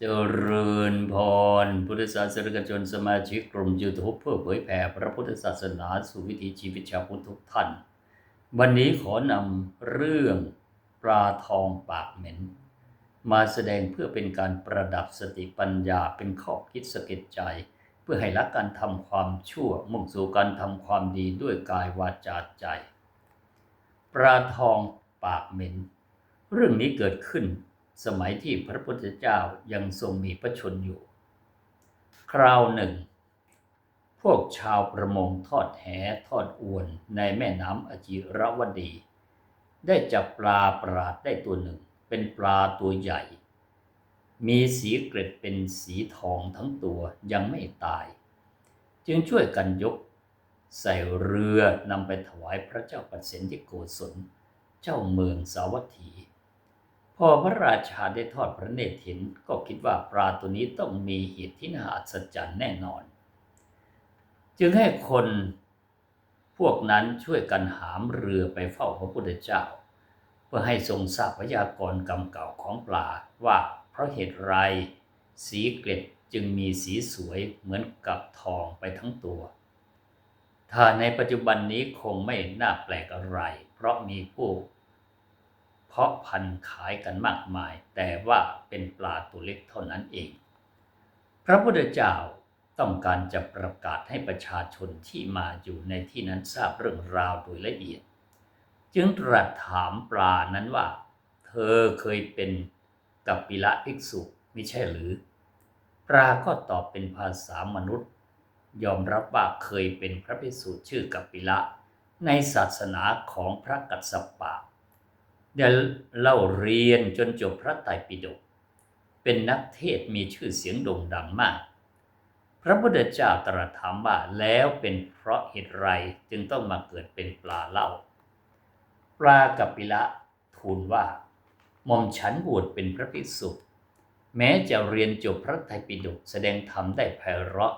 เจริญพร พุทธศาสนิกชนสมาชิกกลุ่มยูทูบเพื่อเผยแผ่พระพุทธศาสนาสู่วิถีชีวิตชาวพุทธทุกท่าน วันนี้ขอนำเรื่องปลาทองปากเหม็น มาแสดงเพื่อเป็นการประดับสติปัญญาเป็นข้อคิดสะเก็ดใจ เพื่อให้ละการทำความชั่วมุ่งสู่การทำความดีด้วยกายวาจาใจ ปลาทองปากเหม็น เรื่องนี้เกิดขึ้น สมัยที่พระพุทธเจ้ายังทรงมีพระชนอยู่ คราวหนึ่ง พวกชาวประมงทอดแหทอดอวนในแม่น้ำอจิรวดี ได้จับปลาประหลาดได้ตัวหนึ่ง เป็นปลาตัวใหญ่ มีสีเกล็ดเป็นสีทองทั้งตัวยังไม่ตาย จึงช่วยกันยก ใส่เรือนำไปถวายพระเจ้าปัสเสนที่โกศล เจ้าเมืองสาวัตถี พอพระราชาได้ทอดพระเนตรเห็นก็คิดว่าปลาตัวนี้ต้องมีเหตุที่น่าอัศจรรย์แน่นอน จึงให้คนพวกนั้นช่วยกันหามเรือไปเฝ้าพระพุทธเจ้า เพื่อให้ทรงทราบพยากรณ์กรรมเก่าของปลาว่าเพราะเหตุไร สีเกล็ดจึงมีสีสวยเหมือนกับทองไปทั้งตัว ถ้าในปัจจุบันนี้คงไม่น่าแปลกอะไร เพราะมีผู้ เพาะพันธุ์ขายกันมากมาย แต่ว่าเป็นปลาตัวเล็กเท่านั้นเอง พระพุทธเจ้าต้องการจะประกาศให้ประชาชนที่มาอยู่ในที่นั้นทราบเรื่องราวโดยละเอียด จึงตรัสถามปลานั้นว่า เธอเคยเป็นกัปปิละภิกษุไม่ใช่หรือ ปลาก็ตอบเป็นภาษามนุษย์ ยอมรับว่าเคยเป็นพระภิกษุชื่อกัปปิละ ในศาสนาของพระกัสสปะ เดี๋ยวเล่าเรียนจนจบพระไตรปิฎกเป็นนักเทศมีชื่อเสียงโด่งดังมาก พระพุทธเจ้าตรัสถามว่าแล้วเป็นเพราะเหตุไรจึงต้องมาเกิดเป็นปลาเล่า ปลากัปปิละทูลว่าหม่อมฉันบวชเป็นพระภิกษุ แม้จะเรียนจบพระไตรปิฎกแสดงธรรมได้ไพเราะ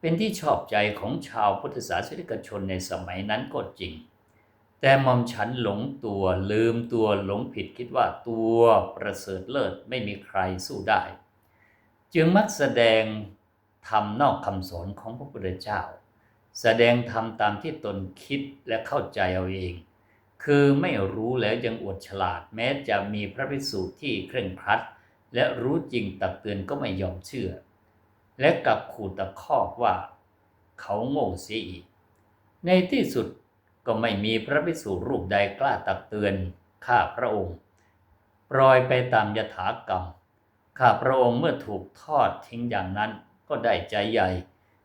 เป็นที่ชอบใจของชาวพุทธศาสนิกชนในสมัยนั้นก็จริง แต่มอมฉันหลงตัวลืมตัวหลงผิดคิดว่าตัวประเสริฐเลิศไม่มีใครสู้ได้ จึงมักแสดงธรรมนอกคำสอนของพระพุทธเจ้า แสดงธรรมตามที่ตนคิดและเข้าใจเอาเอง คือไม่รู้แล้วยังอวดฉลาดแม้จะมีพระภิกษุที่เคร่งครัด และรู้จริงตักเตือนก็ไม่ยอมเชื่อ และกลับขู่ตะคอกว่า เขาโง่เสียอีก ในที่สุด ก็ไม่มีพระภิกษุรูปใดกล้าตักเตือนข้าพระองค์ ปล่อยไปตามยถากรรม ข้าพระองค์เมื่อถูกทอดทิ้งอย่างนั้นก็ได้ใจใหญ่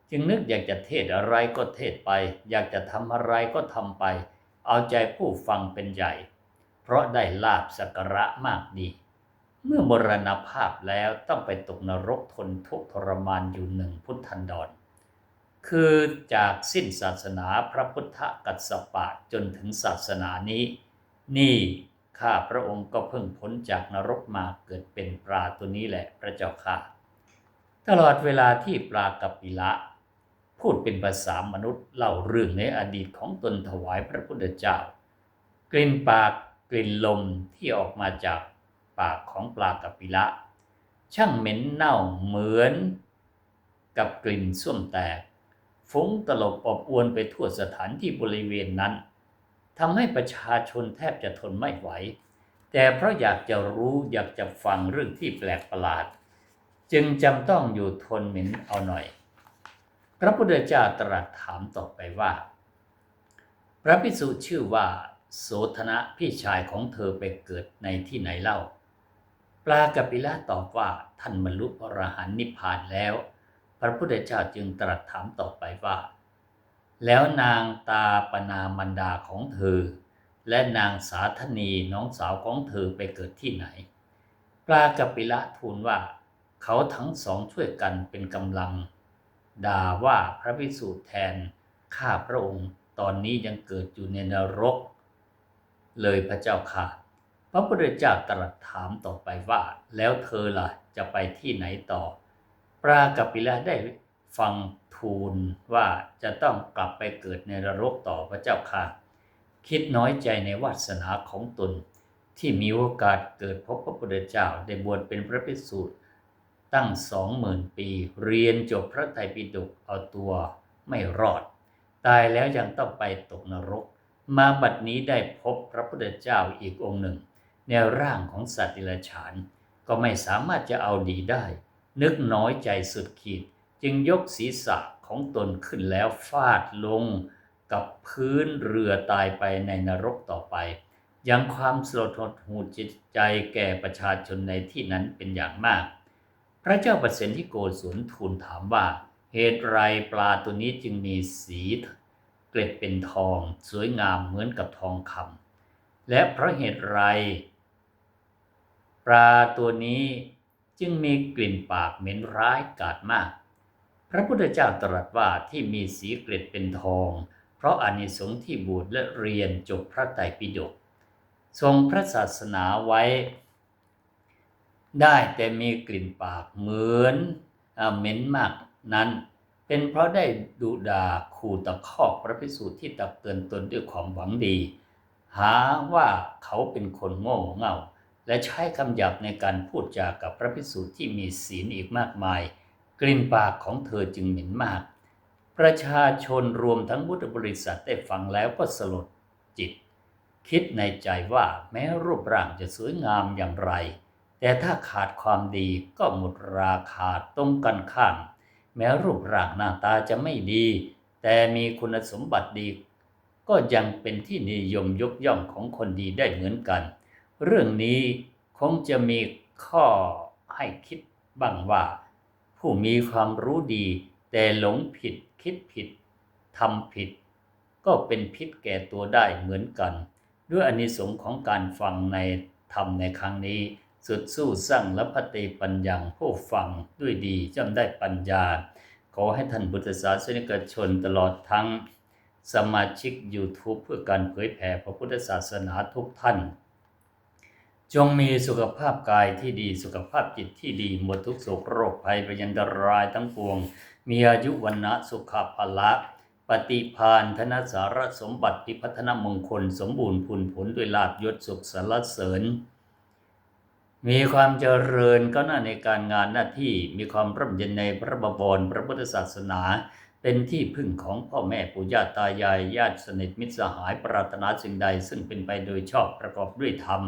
จึงนึกอยากจะเทศอะไรก็เทศไป อยากจะทำอะไรก็ทำไป เอาใจผู้ฟังเป็นใหญ่ เพราะได้ลาบสักระมากดี เมื่อมรณภาพแล้วต้องไปตกนรกทนทุกข์ทรมานอยู่หนึ่งพุทธันดร คือจากสิ้นศาสนาพระพุทธกัสสปะจนถึงศาสนานี้ นี่ข้าพระองค์ก็เพิ่งพ้นจากนรกมาเกิดเป็นปลาตัวนี้แหละพระเจ้าค่ะ ตลอดเวลาที่ปลากัปปิละ พูดเป็นภาษามนุษย์เล่าเรื่องในอดีตของตนถวายพระพุทธเจ้า กลิ่นปากกลิ่นลมที่ออกมาจากปากของปลากัปปิละ ช่างเหม็นเน่าเหมือน กับกลิ่นส้วมแตก ฟุ้งตลบอบอวนไปทั่วสถานที่บริเวณนั้นทำให้ประชาชนแทบจะทนไม่ไหว แต่เพราะอยากจะรู้อยากจะฟังเรื่องที่แปลกประหลาด จึงจำต้องอยู่ทนเหม็นเอาหน่อย พระพุทธเจ้าตรัสถามต่อไปว่า พระภิกษุชื่อว่า โสธนะพี่ชายของเธอไปเกิดในที่ไหนเล่า ปลากปิละตอบว่าท่านบรรลุอรหันต์นิพพานแล้ว พระพุทธเจ้าจึงตรัสถามต่อไปว่า แล้วนางตาปนามันดาของเธอ และนางสาธนีน้องสาวของเธอไปเกิดที่ไหน ปลากปิละทูลว่า เขาทั้งสองช่วยกันเป็นกำลัง ด่าว่าพระภิกษุแทนข้าพระองค์ตอนนี้ยังเกิดอยู่ในนรก เลยพระเจ้าค่ะ พระพุทธเจ้าตรัสถามต่อไปว่า แล้วเธอล่ะจะไปที่ไหนต่อ รากปปิละได้ฟังทูลว่าจะต้องกลับไปเกิดในนรกต่อพระเจ้าค่ะ คิดน้อยใจในวาสนาของตน ที่มีโอกาสเกิดพบพระพุทธเจ้าได้บวชเป็นพระภิกษุตั้งสองหมื่นปี เรียนจบพระไตรปิฎกเอาตัวไม่รอด ตายแล้วยังต้องไปตกนรก มาบัดนี้ได้พบพระพุทธเจ้าอีกองค์หนึ่ง ในร่างของสัตว์ดิลฉาน ก็ไม่สามารถจะเอาดีได้ นึกน้อยใจสุดขีด จึงยกศีรษะของตนขึ้นแล้วฟาดลงกับพื้นเรือตายไปในนรกต่อไป ยังความสลดหดหูจิตใจแก่ประชาชนในที่นั้นเป็นอย่างมาก พระเจ้าประสิทธิโกศลทูลถามว่า เหตุไรปลาตัวนี้จึงมีสีเกล็ดเป็นทอง สวยงามเหมือนกับทองคำและเพราะเหตุไร ปลาตัวนี้ จึงมีกลิ่นปากเหม็นร้ายกาจมาก พระพุทธเจ้าตรัสว่าที่มีสีเกล็ดเป็นทอง เพราะอานิสงส์ที่บวชและเรียนจบพระไตรปิฎกทรงพระศาสนาไว้ ได้แต่มีกลิ่นปากเหมือนเหม็นมากนั้น เป็นเพราะได้ดุดาขู่ตะคอกพระพิสูจน์ที่ตักเตือนตนด้วยความหวังดี หาว่าเขาเป็นคนโง่เง่า และใช้คำหยาบในการพูดจากับพระพิสูจน์ที่มีศีลอีกมากมาย กลิ่นปากของเธอจึงเหม็นมาก ประชาชนรวมทั้งพุทธบริษัทได้ฟังแล้วก็สลดจิต คิดในใจว่าแม้รูปร่างจะสวยงามอย่างไร แต่ถ้าขาดความดีก็หมดราคาตรงกันข้ามแม้รูปร่างหน้าตาจะไม่ดี แต่มีคุณสมบัติดี ก็ยังเป็นที่นิยมยกย่องของคนดีได้เหมือนกัน เรื่องนี้คงจะมีข้อให้คิดบ้างว่า ผู้มีความรู้ดี แต่หลงผิดคิดผิดทำผิด ก็เป็นพิษแก่ตัวได้เหมือนกัน ด้วยอานิสงส์ของการฟังในธรรมในครั้งนี้ สุดสู้สร้างและปฏิปัญญาผู้ฟังด้วยดีจำได้ปัญญา ขอให้ท่านพุทธศาสนิกชนตลอดทั้งสมาชิก YouTube เพื่อการเผยแผ่พระพุทธศาสนาทุกท่าน จงมีสุขภาพกายที่ดีสุขภาพจิตที่ดีหมดทุกโศกโรคภัยพยันตรายทั้งปวง มีอายุวันนะสุขภาละปฏิพานธนสารสมบัติพิพัฒนมงคล สมบูรณ์ผุนผลด้วยลาบยศสุขสารเสริญ มีความเจริญก็หน้าในการงานหน้าที่มีความร่มเย็นในพระบวรพระพุทธศาสนา เป็นที่พึ่งของพ่อแม่ปู่ย่าตายายญาติสนิทมิตรสหายปรารถนาสิ่งใด ซึ่งเป็นไปโดยชอบประกอบด้วยธรรม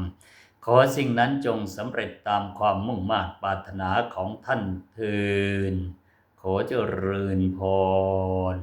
ขอสิ่งนั้นจงสำเร็จตามความมุ่งมา่ปรารถนาของท่านเทินขอเจริญพร